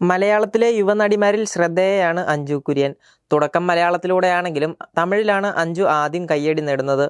മലയാളത്തിലെ യുവനടിമാരിൽ ശ്രദ്ധേയയാണ് അഞ്ജു കുര്യൻ. തുടക്കം മലയാളത്തിലൂടെയാണെങ്കിലും തമിഴിലാണ് അഞ്ജു ആദ്യം കയ്യടി നേടുന്നത്.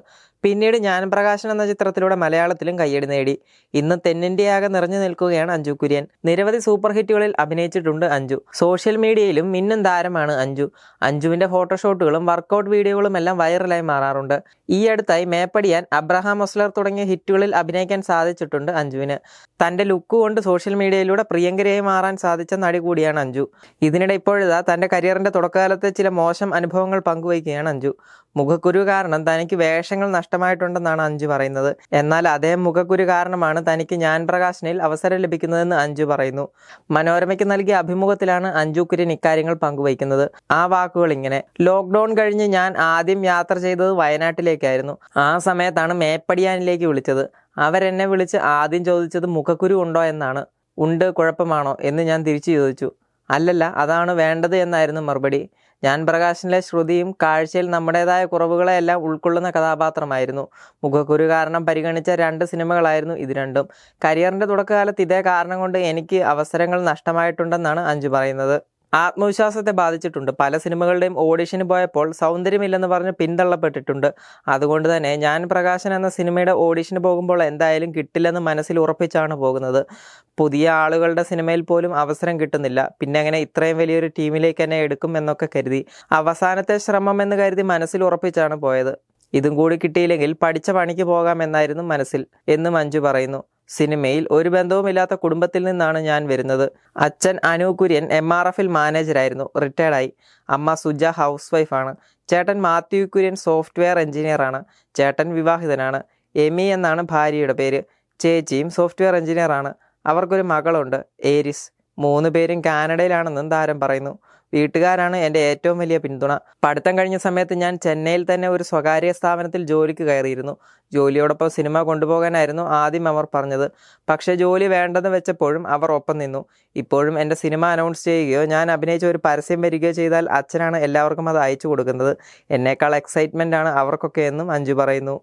പിന്നീട് ജ്ഞാനപ്രകാശൻ എന്ന ചിത്രത്തിലൂടെ മലയാളത്തിലും കയ്യടി നേടി. ഇന്ന് തെന്നിന്ത്യയാകെ നിറഞ്ഞു നിൽക്കുകയാണ് അഞ്ജു കുര്യൻ. നിരവധി സൂപ്പർ ഹിറ്റുകളിൽ അഭിനയിച്ചിട്ടുണ്ട് അഞ്ജു. സോഷ്യൽ മീഡിയയിലും മിന്നും താരമാണ് അഞ്ജു. അഞ്ജുവിന്റെ ഫോട്ടോഷോട്ടുകളും വർക്കൗട്ട് വീഡിയോകളും എല്ലാം വൈറലായി മാറാറുണ്ട്. ഈ അടുത്തായി മേപ്പടിയാൻ അബ്രഹാം ഒസ്ലർ തുടങ്ങിയ ഹിറ്റുകളിൽ അഭിനയിക്കാൻ സാധിച്ചിട്ടുണ്ട് അഞ്ജുവിന്. തന്റെ ലുക്ക് കൊണ്ട് സോഷ്യൽ മീഡിയയിലൂടെ പ്രിയങ്കരയായി മാറാൻ സാധിച്ച നടി കൂടിയാണ് അഞ്ജു. ഇതിനിടെ ഇപ്പോഴിതാ തന്റെ കരിയറിന്റെ തുടക്കകാലത്തെ ചില മോശം അനുഭവങ്ങൾ പങ്കുവയ്ക്കുകയാണ് അഞ്ജു. മുഖക്കുരു കാരണം തനിക്ക് വേഷങ്ങൾ നഷ്ടമായിട്ടുണ്ടെന്നാണ് അഞ്ജു പറയുന്നത്. എന്നാൽ അതേ മുഖക്കുരു കാരണമാണ് തനിക്ക് ഞാൻ പ്രകാശനിൽ അവസരം ലഭിക്കുന്നതെന്ന് അഞ്ജു പറയുന്നു. മനോരമയ്ക്ക് നൽകിയ അഭിമുഖത്തിലാണ് അഞ്ജു കുര്യൻ ഇക്കാര്യങ്ങൾ പങ്കുവയ്ക്കുന്നത്. ആ വാക്കുകൾ ഇങ്ങനെ ലോക്ക്ഡൌൺ കഴിഞ്ഞ് ഞാൻ ആദ്യം യാത്ര ചെയ്തത് വയനാട്ടിലേക്കായിരുന്നു. ആ സമയത്താണ് മേപ്പടിയാനിലേക്ക് വിളിച്ചത്. അവരെന്നെ വിളിച്ച് ആദ്യം ചോദിച്ചത് മുഖക്കുരു ഉണ്ടോ എന്നാണ്. ഉണ്ട് കുഴപ്പമാണോ എന്ന് ഞാൻ തിരിച്ചു ചോദിച്ചു. അല്ലല്ല അതാണ് വേണ്ടത് എന്നായിരുന്നു മറുപടി. ഞാൻ പ്രകാശിന്റെ ശ്രുതിയും കാഴ്ചയിൽ നമ്മുടേതായ കുറവുകളെല്ലാം ഉൾക്കൊള്ളുന്ന കഥാപാത്രമായിരുന്നു. മുഖക്കുരു കാരണം പരിഗണിച്ച രണ്ട് സിനിമകളായിരുന്നു ഇത് രണ്ടും. കരിയറിന്റെ തുടക്കകാലത്ത് ഇതേ കാരണം കൊണ്ട് എനിക്ക് അവസരങ്ങൾ നഷ്ടമായിട്ടുണ്ടെന്നാണ് അഞ്ചു പറയുന്നത്. ആത്മവിശ്വാസത്തെ ബാധിച്ചിട്ടുണ്ട്. പല സിനിമകളുടെയും ഓഡിഷന് പോയപ്പോൾ സൗന്ദര്യമില്ലെന്ന് പറഞ്ഞ് പിന്തള്ളപ്പെട്ടിട്ടുണ്ട്. അതുകൊണ്ട് തന്നെ ഞാൻ പ്രകാശൻ എന്ന സിനിമയുടെ ഓഡിഷന് പോകുമ്പോൾ എന്തായാലും കിട്ടില്ലെന്ന് മനസ്സിൽ ഉറപ്പിച്ചാണ് പോകുന്നത്. പുതിയ ആളുകളുടെ സിനിമയിൽ പോലും അവസരം കിട്ടുന്നില്ല. പിന്നെ അങ്ങനെ ഇത്രയും വലിയൊരു ടീമിലേക്ക് എന്നെ എടുക്കും എന്നൊക്കെ കരുതി. അവസാനത്തെ ശ്രമം എന്ന് കരുതി മനസ്സിൽ ഉറപ്പിച്ചാണ് പോയത്. ഇതും കൂടി കിട്ടിയില്ലെങ്കിൽ പഠിച്ച പണിക്ക് പോകാമെന്നായിരുന്നു മനസ്സിൽ എന്ന് മഞ്ജു പറയുന്നു. സിനിമയിൽ ഒരു ബന്ധവുമില്ലാത്ത കുടുംബത്തിൽ നിന്നാണ് ഞാൻ വരുന്നത്. അച്ഛൻ അനു കുര്യൻ എം ആർ എഫിൽ മാനേജരായിരുന്നു. റിട്ടയർഡായി അമ്മ സുജ ഹൗസ് വൈഫാണ് ചേട്ടൻ മാത്യു കുര്യൻ സോഫ്റ്റ്വെയർ എഞ്ചിനീയറാണ് ചേട്ടൻ വിവാഹിതനാണ്. എമി എന്നാണ് ഭാര്യയുടെ പേര്. ചേച്ചിയും സോഫ്റ്റ്വെയർ എഞ്ചിനീയറാണ് അവർക്കൊരു മകളുണ്ട്. ഏരിസ്. മൂന്ന് പേരും കാനഡയിലാണെന്നും താരം പറയുന്നു. വീട്ടുകാരാണ് എന്റെ ഏറ്റവും വലിയ പിന്തുണ. പഠിത്തം കഴിഞ്ഞ സമയത്ത് ഞാൻ ചെന്നൈയിൽ തന്നെ ഒരു സ്വകാര്യ സ്ഥാപനത്തിൽ ജോലിക്ക് കയറിയിരുന്നു. ജോലിയോടൊപ്പം സിനിമ കൊണ്ടുപോകാനായിരുന്നു ആദ്യം അവർ പറഞ്ഞത്. പക്ഷേ ജോലി വേണ്ടെന്ന് വെച്ചപ്പോഴും അവർ ഒപ്പം നിന്നു. ഇപ്പോഴും എന്റെ സിനിമ അനൗൺസ് ചെയ്യുകയോ ഞാൻ അഭിനയിച്ച ഒരു പരസ്യം വരികയോ ചെയ്താൽ അച്ഛനാണ് എല്ലാവർക്കും അത് അയച്ചു കൊടുക്കുന്നത്. എന്നേക്കാൾ എക്സൈറ്റ്മെന്റ് ആണ് അവർക്കൊക്കെ എന്നും അഞ്ജു പറയുന്നു.